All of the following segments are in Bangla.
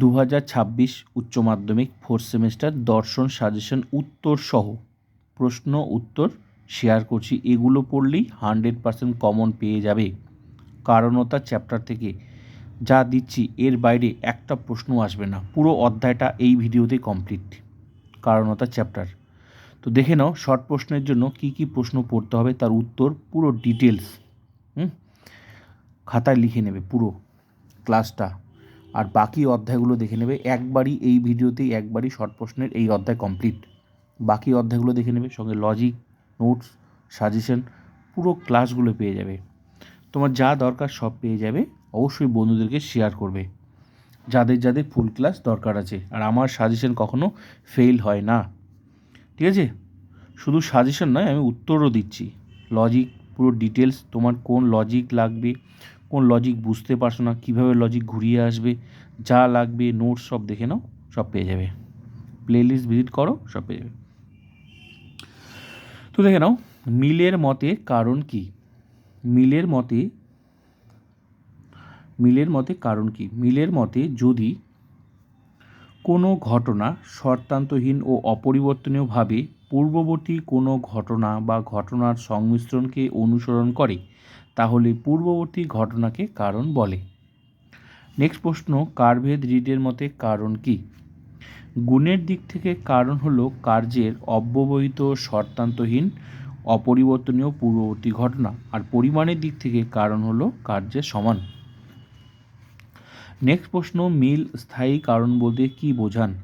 দু হাজার ছাব্বিশ উচ্চ মাধ্যমিক ফোর্থ সেমিস্টার দর্শন সাজেশন উত্তর সহ প্রশ্ন, উত্তর শেয়ার করছি। এগুলো পড়লেই হান্ড্রেড পার্সেন্ট কমন পেয়ে যাবে। কারণতা চ্যাপ্টার থেকে যা দিচ্ছি, এর বাইরে একটা প্রশ্ন আসবে না। পুরো অধ্যায়টা এই ভিডিওতে কমপ্লিট কারণতা চ্যাপ্টার তো দেখে নাও শর্ট প্রশ্নের জন্য কি কি প্রশ্ন পড়তে হবে, তার উত্তর, পুরো ডিটেলস হুম? খাতায় লিখে নেবে পুরো ক্লাসটা আর বাকি অধ্যায়গুলো দেখে নেবে। একবারই এই ভিডিওতেই, একবারই শর্ট প্রশ্নের এই অধ্যায় কমপ্লিট বাকি অধ্যায়গুলো দেখে নেবে, সঙ্গে লজিক নোটস সাজেশন পুরো ক্লাসগুলো পেয়ে যাবে। তোমার যা দরকার সব পেয়ে যাবে, অবশ্যই বন্ধুদেরকে শেয়ার করবে। যাদের যাদের ফুল ক্লাস দরকার আছে, আর আমার সাজেশন কখনো ফেল হয় না। ঠিক আছে? শুধু সাজেশন নয়, আমি উত্তরও দিচ্ছি। লজিক পুরো ডিটেলস তোমার কোন লজিক লাগবে কোন লজিক বুঝতে পারছ না, কীভাবে লজিক ঘুরিয়ে আসবে, যা লাগবে নোটস সব দেখে নাও, সব পেয়ে যাবে। প্লেলিস্ট ভিজিট করো, সব পেয়ে যাবে। তো দেখে নাও, মিলের মতে কারণ কি? মিলের মতে মিলের মতে কারণ কি? মিলের মতে যদি কোনো ঘটনা শর্তান্তহীন ও অপরিবর্তনীয়ভাবে পূর্ববর্তী কোনো ঘটনা বা ঘটনার সংমিশ্রণকে অনুসরণ করে তাহলে পূর্ববর্তী ঘটনাকে কারণ বলে। নেক্সট প্রশ্ন কারভেদ রিডের মতে কারণ কি? গুণের দিক থেকে কারণ হলো কার্যের অব্যবহিত শর্তান্তহীন, অপরিবর্তনীয় পূর্ববর্তী ঘটনা, আর পরিমাণের দিক থেকে কারণ হলো কার্যের সমান। নেক্সট প্রশ্ন, মিল স্থায়ী কারণ বলতে কি বোঝান?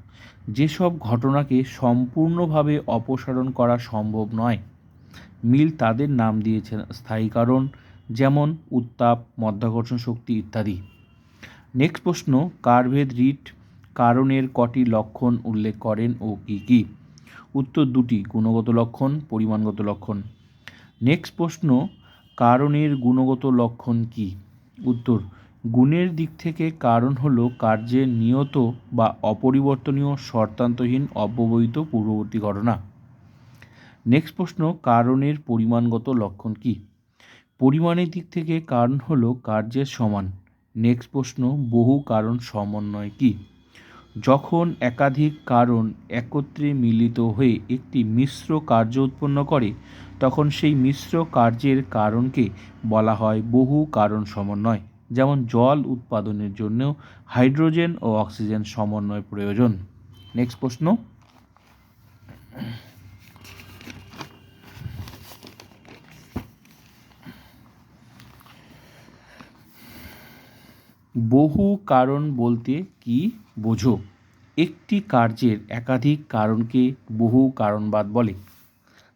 যেসব ঘটনাকে সম্পূর্ণভাবে অপসারণ করা সম্ভব নয়। মিল তাদের নাম দিয়েছেন স্থায়ী কারণ যেমন উত্তাপ, মধ্যাকর্ষণ শক্তি ইত্যাদি। নেক্সট প্রশ্ন, কার্ভেদ রিট কারণের কটি লক্ষণ উল্লেখ করেন ও কী কী? উত্তর দুটি, গুণগত লক্ষণ, পরিমাণগত লক্ষণ। নেক্সট প্রশ্ন, কারণের গুণগত লক্ষণ কি? উত্তর, গুণের দিক থেকে কারণ হল কার্যের নিয়ত বা অপরিবর্তনীয়, শর্তান্তহীন, অব্যবহিত, পূর্ববর্তী ঘটনা। নেক্সট প্রশ্ন, কারণের পরিমাণগত লক্ষণ কি? পরিমাণের দিক থেকে কারণ হলো কার্যের সমান। নেক্সট প্রশ্ন, বহু কারণ সমন্বয় কি? যখন একাধিক কারণ একত্রে মিলিত হয়ে একটি মিশ্র কার্য উৎপন্ন করে, তখন সেই মিশ্র কার্যের কারণকে বলা হয় বহু কারণ সমন্বয়। যেমন জল উৎপাদনের জন্য হাইড্রোজেন ও অক্সিজেন সমন্বয় প্রয়োজন। নেক্সট প্রশ্ন। বহু কারণ বলতে কি বোঝো? একটি কার্যের একাধিক কারণকে বহু কারণবাদ বলে।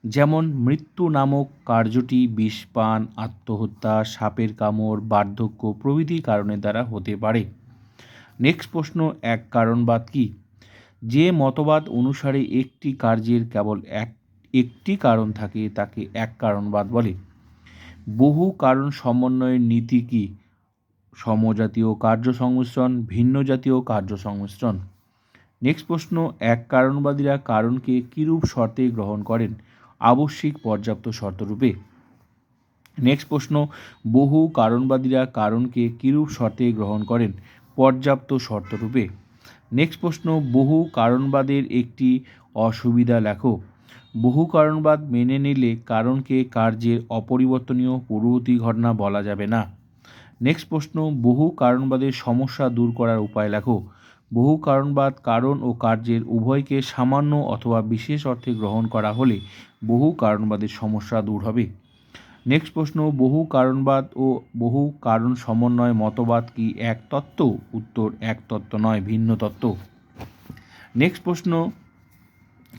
যেমন মৃত্যু নামক কার্যটি বিষপান আত্মহত্যা, সাপের কামড়, বার্ধক্য প্রভৃতি কারণের দ্বারা হতে পারে। নেক্সট প্রশ্ন, এক কারণবাদ কি? যে মতবাদ অনুসারে একটি কার্যের কেবল এক, একটি কারণ থাকে, তাকে এক কারণবাদ বলে। বহু কারণ সমন্বয়ের নীতি কি? সমজাতীয় কার্য সংমিশ্রণ ভিন্ন জাতীয় কার্য সংমিশ্রণ। নেক্সট প্রশ্ন, এক কারণবাদীরা কারণকে কিরূপ শর্তে গ্রহণ করেন? আবশ্যিক পর্যাপ্ত শর্তরূপে। নেক্সট প্রশ্ন, বহু কারণবাদীরা কারণকে কিরূপ শর্তে গ্রহণ করেন? পর্যাপ্ত শর্তরূপে। নেক্সট প্রশ্ন, বহু কারণবাদের একটি অসুবিধা লেখো। বহু কারণবাদ মেনে নিলে কারণকে কার্যের অপরিবর্তনীয় পূর্ববর্তী ঘটনা বলা যাবে না। নেক্সট প্রশ্ন, বহু কারণবাদের সমস্যা দূর করার উপায় লেখো। বহু কারণবাদ কারণ ও কার্যের উভয়কে সামান্য অথবা বিশেষ অর্থে গ্রহণ করা হলে বহু কারণবাদের সমস্যা দূর হবে। নেক্সট প্রশ্ন, বহু কারণবাদ ও বহু কারণ সমন্বয় মতবাদ কি এক তত্ত্ব? উত্তর, এক তত্ত্ব নয়, ভিন্ন তত্ত্ব। নেক্সট প্রশ্ন,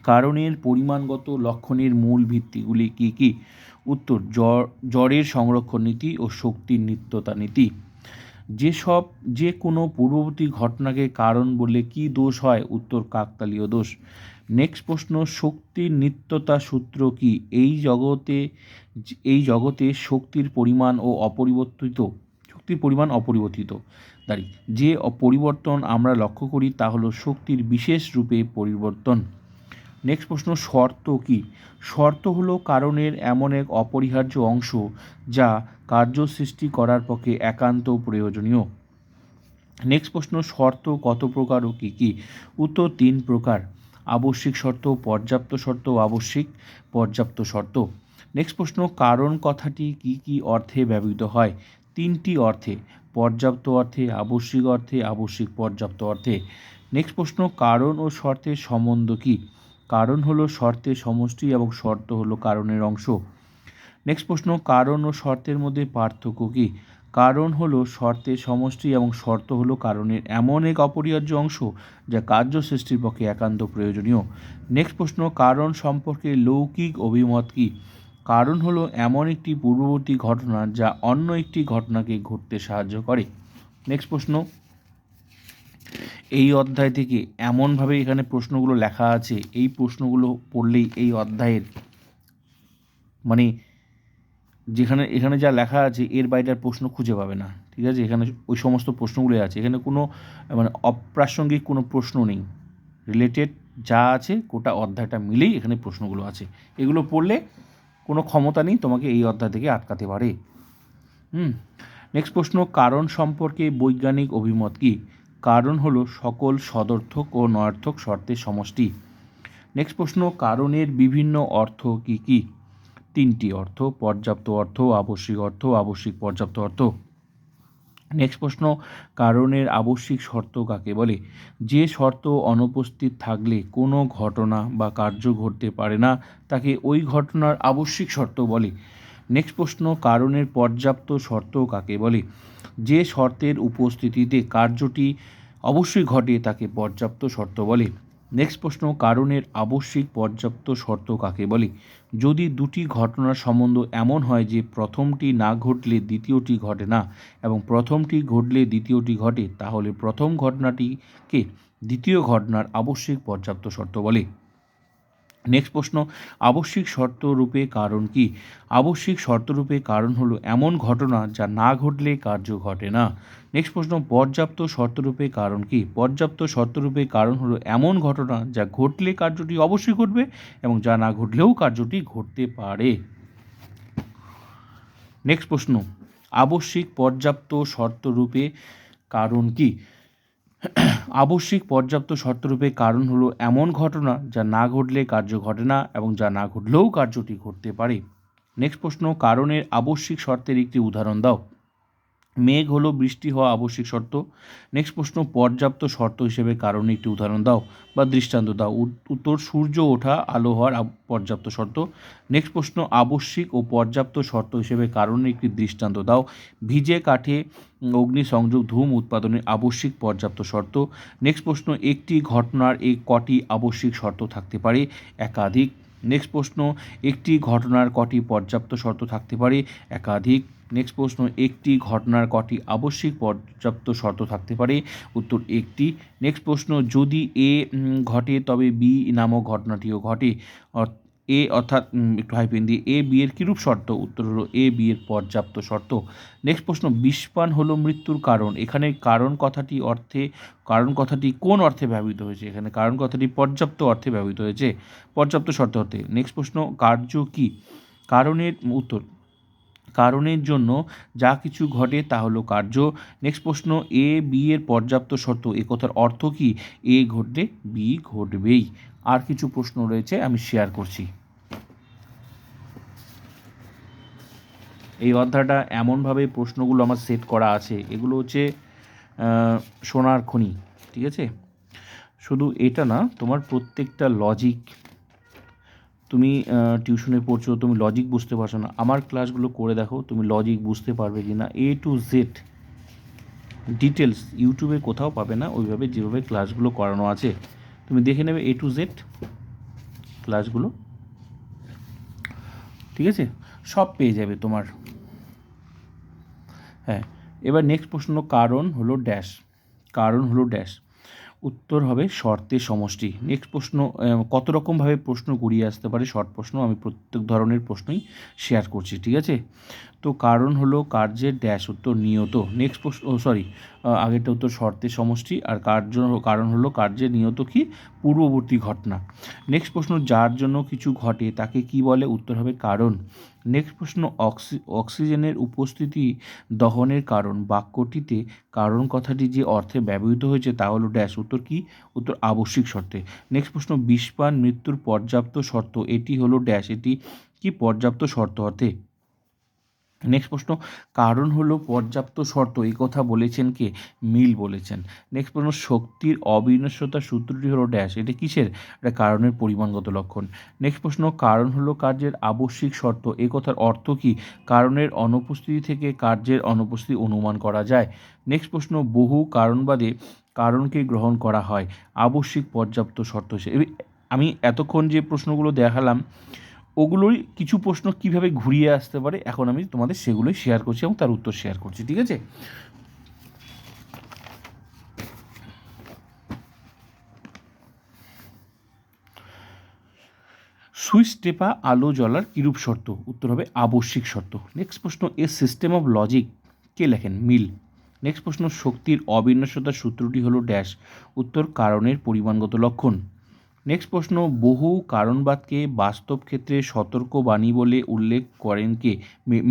কারণের পরিমাণগত লক্ষণের মূল ভিত্তিগুলি কি কি? উত্তর জ্বরের সংরক্ষণ নীতি ও শক্তির নিত্যতা নীতি। যেসব যে কোনো পূর্ববর্তী ঘটনাকে কারণ বলে কি দোষ হয়? উত্তর, কাকতালীয় দোষ। নেক্সট প্রশ্ন শক্তির নিত্যতা সূত্র কি? এই জগতে এই জগতে শক্তির পরিমাণ ও অপরিবর্তিত, শক্তির পরিমাণ অপরিবর্তিত। দাঁড়ি, যে পরিবর্তন আমরা লক্ষ্য করি তা হলো শক্তির বিশেষ রূপে পরিবর্তন। নেক্সট প্রশ্ন, শর্ত কি? শর্ত হলো কারণের এমন এক অপরিহার্য অংশ যা কার্য সৃষ্টি করার পক্ষে একান্ত প্রয়োজনীয়। নেক্সট প্রশ্ন, শর্ত কত প্রকার ও কী কী? উত্তর, তিন প্রকার। আবশ্যিক শর্ত, পর্যাপ্ত শর্ত, আবশ্যিক পর্যাপ্ত শর্ত। নেক্সট প্রশ্ন, কারণ কথাটি কি কি অর্থে ব্যবহৃত হয়? তিনটি অর্থে, পর্যাপ্ত অর্থে, আবশ্যিক অর্থে, আবশ্যিক পর্যাপ্ত অর্থে। নেক্সট প্রশ্ন, কারণ ও শর্তের সম্বন্ধ কী? কারণ হলো শর্তের সমষ্টি এবং শর্ত হলো কারণের অংশ। নেক্সট প্রশ্ন, কারণ ও শর্তের মধ্যে পার্থক্য কী? কারণ হলো শর্তের সমষ্টি এবং শর্ত হলো কারণের এমন এক অপরিহার্য অংশ যা কার্য সৃষ্টির পক্ষে একান্ত প্রয়োজনীয়। নেক্সট প্রশ্ন, কারণ সম্পর্কে লৌকিক অভিমত কী? কারণ হলো এমন একটি পূর্ববর্তী ঘটনা যা অন্য একটি ঘটনাকে ঘটতে সাহায্য করে। নেক্সট প্রশ্ন এই অধ্যায় থেকে এমনভাবে এখানে প্রশ্নগুলো লেখা আছে, এই প্রশ্নগুলো পড়লেই এই অধ্যায়ের মানে যেখানে, এখানে যা লেখা আছে, এর বাইরের প্রশ্ন খুঁজে পাবে না, ঠিক আছে? এখানে ওই সমস্ত প্রশ্নগুলোই আছে। এখানে কোনো মানে অপ্রাসঙ্গিক কোনো প্রশ্ন নেই। রিলেটেড যা আছে, গোটা অধ্যায়টা মিলেই এখানে প্রশ্নগুলো আছে। এগুলো পড়লে কোনো ক্ষমতা নেই, তোমাকে এই অধ্যায় থেকে আটকাতে পারে। হুম? নেক্সট প্রশ্ন, কারণ সম্পর্কে বৈজ্ঞানিক অভিমত কী? কারণ হলো সকল সদর্থক ও নয়ার্থক শর্তের সমষ্টি। নেক্সট প্রশ্ন, কারণের বিভিন্ন অর্থ কী কী? তিনটি অর্থ, পর্যাপ্ত অর্থ, আবশ্যিক অর্থ, আবশ্যিক পর্যাপ্ত অর্থ। নেক্সট প্রশ্ন, কারণের আবশ্যিক শর্ত কাকে বলে? যে শর্ত অনুপস্থিত থাকলে কোনো ঘটনা বা কার্য ঘটতে পারে না, তাকে ওই ঘটনার আবশ্যিক শর্ত বলে। নেক্সট প্রশ্ন, কারণের পর্যাপ্ত শর্ত কাকে বলে? যে শর্তের উপস্থিতিতে কার্যটি অবশ্যই ঘটে, তাকে পর্যাপ্ত শর্ত বলে। নেক্সট প্রশ্ন, কারণের আবশ্যিক পর্যাপ্ত শর্ত কাকে বলে? যদি দুটি ঘটনার সম্বন্ধ এমন হয় যে প্রথমটি না ঘটলে দ্বিতীয়টি ঘটে না এবং প্রথমটি ঘটলে দ্বিতীয়টি ঘটে, তাহলে প্রথম ঘটনাটিকে দ্বিতীয় ঘটনার আবশ্যিক পর্যাপ্ত শর্ত বলে। নেক্সট প্রশ্ন, আবশ্যিক শর্তরূপে কারণ কি? আবশ্যিক শর্তরূপে কারণ হলো এমন ঘটনা যা না ঘটলে কার্য ঘটে না। নেক্সট প্রশ্ন, পর্যাপ্ত শর্তরূপে কারণ কি? পর্যাপ্ত শর্তরূপে কারণ হলো এমন ঘটনা যা ঘটলে কার্যটি অবশ্যই ঘটবে এবং যা না ঘটলেও কার্যটি ঘটতে পারে। নেক্সট প্রশ্ন, আবশ্যিক পর্যাপ্ত শর্তরূপে কারণ কি? আবশ্যিক পর্যাপ্ত শর্তরূপে কারণ হলো এমন ঘটনা যা না ঘটলে কার্য ঘটে না এবং যা না ঘটলেও কার্যটি ঘটতে পারে। নেক্সট প্রশ্ন, কারণের আবশ্যিক শর্তের একটি উদাহরণ দাও। মেঘ হলো বৃষ্টি হওয়া আবশ্যিক শর্ত। নেক্সট প্রশ্ন, পর্যাপ্ত শর্ত হিসেবে কারণে একটি উদাহরণ দাও বা দৃষ্টান্ত দাও। উত্তর, সূর্য ওঠা, আলো হওয়ার পর্যাপ্ত শর্ত। নেক্সট প্রশ্ন, আবশ্যিক ও পর্যাপ্ত শর্ত হিসেবে কারণে একটি দৃষ্টান্ত দাও। ভিজে কাঠে অগ্নিসংযোগ ধূম উৎপাদনের আবশ্যিক পর্যাপ্ত শর্ত। নেক্সট প্রশ্ন, একটি ঘটনার এই কটি আবশ্যিক শর্ত থাকতে পারে? একাধিক। নেক্সট প্রশ্ন, একটি ঘটনার কটি পর্যাপ্ত শর্ত থাকতে পারে? একাধিক। নেক্সট প্রশ্ন, একটি ঘটনার কটি আবশ্যিক পর্যাপ্ত শর্ত থাকতে পারে? উত্তর, একটি। নেক্সট প্রশ্ন, যদি এ ঘটে, তবে বি নামক ঘটনাটিও ঘটে। এ অর্থাৎ একটু হাইপেন দিয়ে এ বিয়ের কীরূপ শর্ত? উত্তর হলো, এ বিয়ের পর্যাপ্ত শর্ত। নেক্সট প্রশ্ন, বিষপান হলো মৃত্যুর কারণ। এখানে কারণ কথাটি অর্থে, কারণ কথাটি কোন অর্থে ব্যবহৃত হয়েছে? এখানে কারণ কথাটি পর্যাপ্ত অর্থে ব্যবহৃত হয়েছে। পর্যাপ্ত শর্ত অর্থে। নেক্সট প্রশ্ন, কার্য কি? কারণের উত্তর কারণের জন্য যা কিছু ঘটে তা হলো কার্য। নেক্সট প্রশ্ন এ বি এর পর্যাপ্ত শর্ত এ কথার অর্থ কি? এ ঘটলে বি ঘটবেই। আর কিছু প্রশ্ন রয়েছে, আমি শেয়ার করছি। এই অধ্যায়টা এমনভাবে প্রশ্নগুলো আমার সেট করা আছে। এগুলো হচ্ছে সোনার খনি, ঠিক আছে? শুধু এটা না, তোমার প্রত্যেকটা লজিক তুমি টিউশনে পড়ছো, তুমি লজিক বুঝতে পারছ না, আমার ক্লাসগুলো করে দেখো, তুমি লজিক বুঝতে পারবে কি না এ টু জেড ডিটেলস ইউটিউবে কোথাও পাবে না, ওইভাবে যেভাবে ক্লাসগুলো করানো আছে। তুমি দেখে নেবে এ টু জেড ক্লাসগুলো ঠিক আছে? সব পেয়ে যাবে তোমার। হ্যাঁ এবার নেক্সট প্রশ্ন, কারণ হলো ড্যাশ কারণ হলো ড্যাশ উত্তর হবে শর্তের সমষ্টি। নেক্সট প্রশ্ন কত রকমভাবে প্রশ্ন ঘুরিয়ে আসতে পারে শর্ট প্রশ্ন? আমি প্রত্যেক ধরনের প্রশ্নই শেয়ার করছি ঠিক আছে? তো কারণ হলো কার্যের ড্যাশ উত্তর নিয়ত। নেক্সট প্রশ্ন সরি আগেরটা উত্তর শর্তের সমষ্টি আর কার্য কারণ হলো কার্যের নিয়ত কি? পূর্ববর্তী ঘটনা। নেক্সট প্রশ্ন যার জন্য কিছু ঘটে তাকে কি বলে? উত্তর হবে কারণ। নেক্সট প্রশ্ন, অক্সি, অক্সিজেনের উপস্থিতি দহনের কারণ। বাক্যটিতে কারণ কথাটি যে অর্থে ব্যবহৃত হয়েছে তা হলো ড্যাশ উত্তর কি? উত্তর আবশ্যিক শর্তে। নেক্সট প্রশ্ন, বিষপান মৃত্যুর পর্যাপ্ত শর্ত, এটি হলো ড্যাশ এটি কি পর্যাপ্ত শর্ত অর্থে? নেক্সট প্রশ্ন, কারণ হলো পর্যাপ্ত শর্ত, এই কথা বলেছেন কে? মিল বলেছেন। নেক্সট প্রশ্ন, শক্তির অবিনশ্বতা সূত্রটি হলো ড্যাশ এটা কিসের? এটা কারণের পরিমাণগত লক্ষণ। নেক্সট প্রশ্ন, কারণ হলো কার্যের আবশ্যিক শর্ত এই কথার অর্থ কি? কারণের অনুপস্থিতি থেকে কার্যের অনুপস্থিতি অনুমান করা যায়। নেক্সট প্রশ্ন, বহু কারণবাদে কারণকে গ্রহণ করা হয়, আবশ্যিক পর্যাপ্ত শর্ত হিসেবে। আমি এতক্ষণ যে প্রশ্নগুলো দেখালাম ওগুলোই কিছু প্রশ্ন কীভাবে ঘুরিয়ে আসতে পারে, এখন আমি তোমাদের সেগুলোই শেয়ার করছি এবং তার উত্তর শেয়ার করছি, ঠিক আছে? সুইচ টেপা আলো জ্বলার কিরূপ শর্ত? উত্তর হবে আবশ্যিক শর্ত। নেক্সট প্রশ্ন, এ সিস্টেম অফ লজিক কে লেখেন? মিল। নেক্সট প্রশ্ন, শক্তির অবিন্যাসতার সূত্রটি হলো ড্যাশ উত্তর, কারণের পরিমাণগত লক্ষণ। নেক্সট প্রশ্ন, বহু কারণবাদকে বাস্তব ক্ষেত্রে সতর্কবাণী বলে উল্লেখ করেন কে?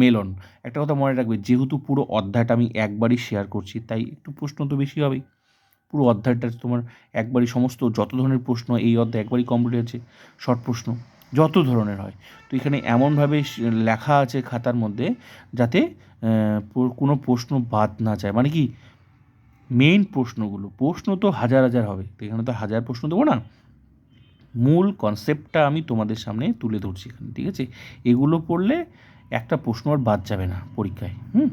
মেলন। একটা কথা মনে রাখবে, যেহেতু পুরো অধ্যায়টা আমি একবারই শেয়ার করছি, তাই একটু প্রশ্ন তো বেশি হবেই। পুরো অধ্যায়টা তোমার একবারই সমস্ত, যত ধরনের প্রশ্ন এই অধ্যায় একবারই কমপ্লিট হয়েছে শর্ট প্রশ্ন যত ধরনের হয়। তো এখানে এমনভাবে লেখা আছে খাতার মধ্যে, যাতে কোনো প্রশ্ন বাদ না যায়। মানে কি? মেইন প্রশ্নগুলো, প্রশ্ন তো হাজার হাজার হবে, তো এখানে তো হাজার প্রশ্ন দেবো না? মূল কনসেপ্টটা আমি তোমাদের সামনে তুলে ধরছি এখানে, ঠিক আছে? এগুলো পড়লে একটা প্রশ্ন আর বাদ যাবে না পরীক্ষায়, হুম?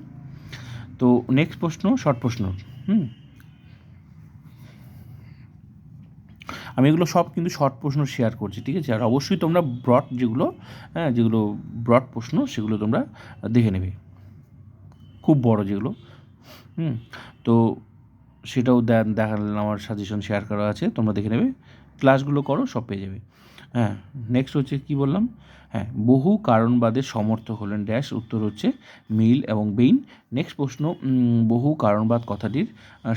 তো নেক্সট প্রশ্ন শর্ট প্রশ্ন, হুম? আমি এগুলো সব কিন্তু শর্ট প্রশ্ন শেয়ার করছি, ঠিক আছে? আর অবশ্যই তোমরা ব্রড যেগুলো হ্যাঁ যেগুলো ব্রড প্রশ্ন সেগুলো তোমরা দেখে নেবে। খুব বড় যেগুলো, হুম? তো সেটাও দেখালাম আমার সাজেশন শেয়ার করা আছে, তোমরা দেখে নেবে। ক্লাসগুলো করো, সব পেয়ে যাবে। হ্যাঁ নেক্সট হচ্ছে কি বললাম? হ্যাঁ বহু কারণবাদের সমর্থক হলেন ড্যাশ উত্তর হচ্ছে মিল এবং বেইন। নেক্সট প্রশ্ন বহু কারণবাদ কথাটির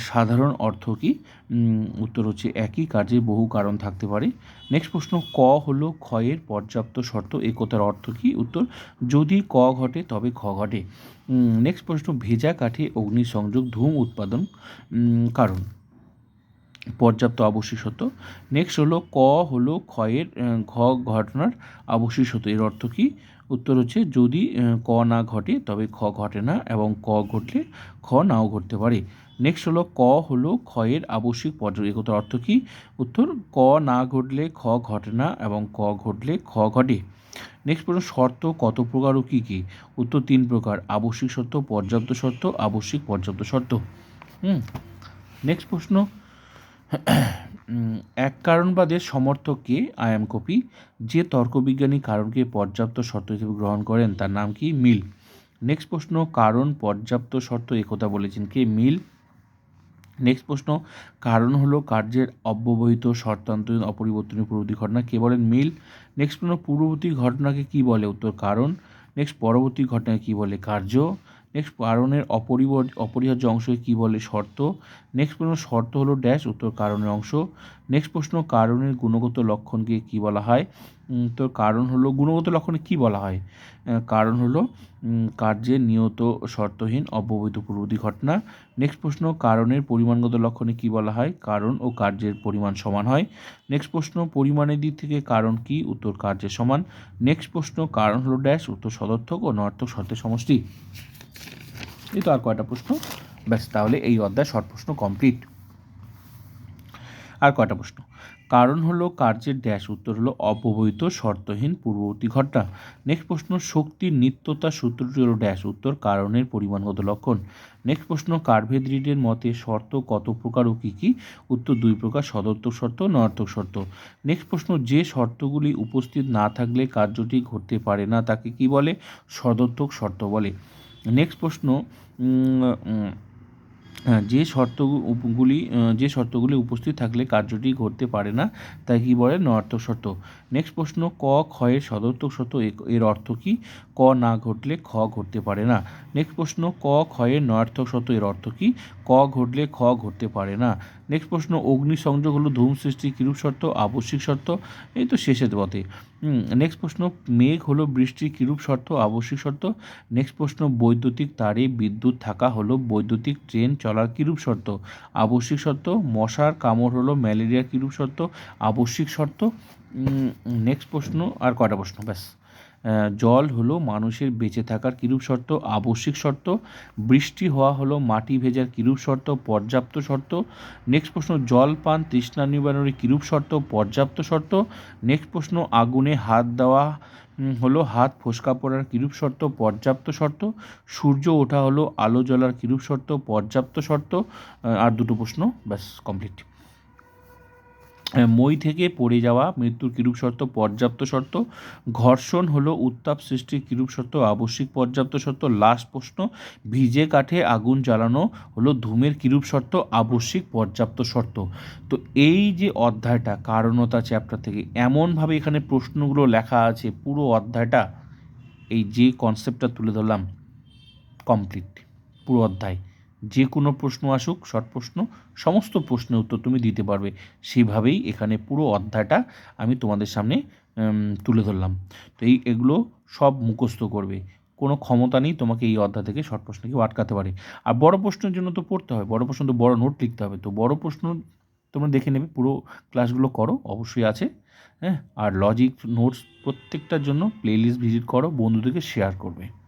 সাধারণ অর্থ কী? উত্তর হচ্ছে একই, কাজে বহু কারণ থাকতে পারে। নেক্সট প্রশ্ন, ক হলো ক্ষয়ের পর্যাপ্ত শর্ত, একতার অর্থ কী? উত্তর, যদি ক ঘটে, তবে খ ঘটে। নেক্সট প্রশ্ন, ভেজা কাঠে অগ্নিসংযোগ ধূম উৎপাদন কারণ? পর্যাপ্ত আবশ্যিক সত্য নেক্সট হলো ক হলো ক্ষয়ের ঘ ঘটনার আবশ্যিক সত্য এর অর্থ কী? উত্তর হচ্ছে যদি ক না ঘটে তবে খ ঘটে না এবং ক ঘটলে খ নাও ঘটতে পারে। নেক্সট হলো ক হলো ক্ষয়ের আবশ্যিক পর্যায়তার অর্থ কী? উত্তর, ক না ঘটলে খ ঘটে না এবং ক ঘটলে খ ঘটে। নেক্সট প্রশ্ন, শর্ত কত প্রকার ও কী কী? উত্তর তিন প্রকার, আবশ্যিক শর্ত, পর্যাপ্ত শর্ত, আবশ্যিক পর্যাপ্ত শর্ত। হুম নেক্সট প্রশ্ন এক কারণবাদের সমর্থককে আয়াম কপি যে তর্কবিজ্ঞানী কারণকে পর্যাপ্ত শর্ত হিসেবে গ্রহণ করেন, তার নাম কি? মিল। নেক্সট প্রশ্ন, কারণ পর্যাপ্ত শর্ত একথা বলেছেন কে? মিল। নেক্সট প্রশ্ন, কারণ হলো কার্যের অব্যবহিত শর্তান্তরীণ অপরিবর্তনীয় পূর্ববর্তী ঘটনা। কে বলেন? মিল। নেক্সট প্রশ্ন, পূর্ববর্তী ঘটনাকে কি বলে? উত্তর, কারণ। নেক্সট পরবর্তী ঘটনাকে কি বলে? কার্য। নেক্সট কারণের অপরিবর অপরিহার্য অংশকে কী বলে? শর্ত। নেক্সট প্রশ্ন, শর্ত হলো ড্যাশ উত্তর কারণের অংশ। নেক্সট প্রশ্ন, কারণের গুণগত লক্ষণকে কী বলা হয়? তো কারণ হলো, গুণগত লক্ষণে কী বলা হয়? কারণ হলো কার্যের নিয়ত শর্তহীন, অব্যবহিত পূর্ববর্তী ঘটনা। নেক্সট প্রশ্ন, কারণের পরিমাণগত লক্ষণে কী বলা হয়? কারণ ও কার্যের পরিমাণ সমান হয়। নেক্সট প্রশ্ন, পরিমাণের দিক থেকে কারণ কি? উত্তর কার্যের সমান। নেক্সট প্রশ্ন, কারণ হলো ড্যাশ উত্তর সদর্থক ও নর্থক শর্তের সমষ্টি। এই তো আর কয়টা প্রশ্ন? ব্যাস, তাহলে এই অধ্যায় শর্ট প্রশ্ন কমপ্লিট আর কয়টা প্রশ্ন? কারণ হলো কার্যের ড্যাশ উত্তর হলো অপবহিত শর্তহীন পূর্ববর্তী ঘটনা। নেক্সট প্রশ্ন, শক্তির নিত্যতা সূত্রটি হলো ড্যাশ উত্তর কারণের পরিমাণগত লক্ষণ। নেক্সট প্রশ্ন কার্ভেদ রিডের মতে শর্ত কত প্রকার ও কী কী? উত্তর দুই প্রকার সদর্থক শর্ত নর্থক শর্ত। নেক্সট প্রশ্ন, যে শর্তগুলি উপস্থিত না থাকলে কার্যটি ঘটতে পারে না তাকে কি বলে? সদর্থক শর্ত বলে। নেক্সট প্রশ্ন যে শর্তগুলি যে শর্তগুলি উপস্থিত থাকলে কার্যটি ঘটতে পারে না তাই কী বলে? নয়ার্থক শর্ত। নেক্সট প্রশ্ন, ক ক্ষয়ের সদর্থক শর্ত এর অর্থ কী? ক না ঘটলে খ ঘটতে পারে না। নেক্সট প্রশ্ন, ক ক্ষয়ের নয়ার্থক শর্ত এর অর্থ কী? ক ঘটলে খ ঘটতে পারে না। নেক্সট প্রশ্ন অগ্নি সংযোগ হলো ধূম সৃষ্টি কিরূপ শর্ত? আবশ্যিক শর্ত? এই তো শেষের পথে। নেক্সট প্রশ্ন, মেঘ হলো বৃষ্টির কিরূপ শর্ত? আবশ্যিক শর্ত? নেক্সট প্রশ্ন, বৈদ্যুতিক তারে বিদ্যুৎ থাকা হলো বৈদ্যুতিক ট্রেন চলার কিরূপ শর্ত? আবশ্যিক শর্ত? মশার কামড় হলো ম্যালেরিয়া কিরূপ শর্ত? আবশ্যিক শর্ত? নেক্সট প্রশ্ন আর কটা প্রশ্ন? ব্যাস। জল হলো মানুষের বেঁচে থাকার কিরূপ শর্ত, আবশ্যিক শর্ত। বৃষ্টি হওয়া হলো মাটি ভেজার কিরূপ শর্ত, পর্যাপ্ত শর্ত। নেক্সট প্রশ্ন, জল পান তৃষ্ণা নিবারণের কিরূপ শর্ত, পর্যাপ্ত শর্ত। নেক্সট প্রশ্ন, আগুনে হাত দেওয়া হলো হাত ফোসকা পড়ার কিরূপ শর্ত, পর্যাপ্ত শর্ত। সূর্য ওঠা হলো আলো জ্বলার কিরূপ শর্ত, পর্যাপ্ত শর্ত। আর দুটো প্রশ্ন, ব্যাস কমপ্লিট মই থেকে পড়ে যাওয়া মৃত্যুর কিরূপ শর্ত? পর্যাপ্ত শর্ত? ঘর্ষণ হলো উত্তাপ সৃষ্টির কিরূপ শর্ত? আবশ্যিক পর্যাপ্ত শর্ত? লাস্ট প্রশ্ন। ভিজে কাঠে আগুন জ্বালানো হলো ধূমের কিরূপ শর্ত? আবশ্যিক পর্যাপ্ত শর্ত। তো এই যে অধ্যায়টা, কারণতা চ্যাপ্টার থেকে, এমনভাবে এখানে প্রশ্নগুলো লেখা আছে, পুরো অধ্যায়টা, এই যে কনসেপ্টটা তুলে ধরলাম কমপ্লিট পুরো অধ্যায়। যে কোনো প্রশ্ন আসুক শর্ট প্রশ্ন, সমস্ত প্রশ্নের উত্তর তুমি দিতে পারবে। সেভাবেই এখানে পুরো অধ্যায়টা আমি তোমাদের সামনে তুলে ধরলাম। তো এই, এগুলো সব মুখস্থ করবে। কোনো ক্ষমতা নেই তোমাকে এই অধ্যায় থেকে শর্ট প্রশ্ন কেউ আটকাতে পারে। আর বড় প্রশ্নের জন্য তো পড়তে হয়। বড় প্রশ্ন তো বড় নোট লিখতে হবে। তো বড় প্রশ্ন তোমরা দেখে নেবে। পুরো ক্লাসগুলো করো, অবশ্যই আছে। হ্যাঁ? আর লজিক নোটস প্রত্যেকটার জন্য প্লেলিস্ট ভিজিট করো, বন্ধুদেরকে শেয়ার করবে।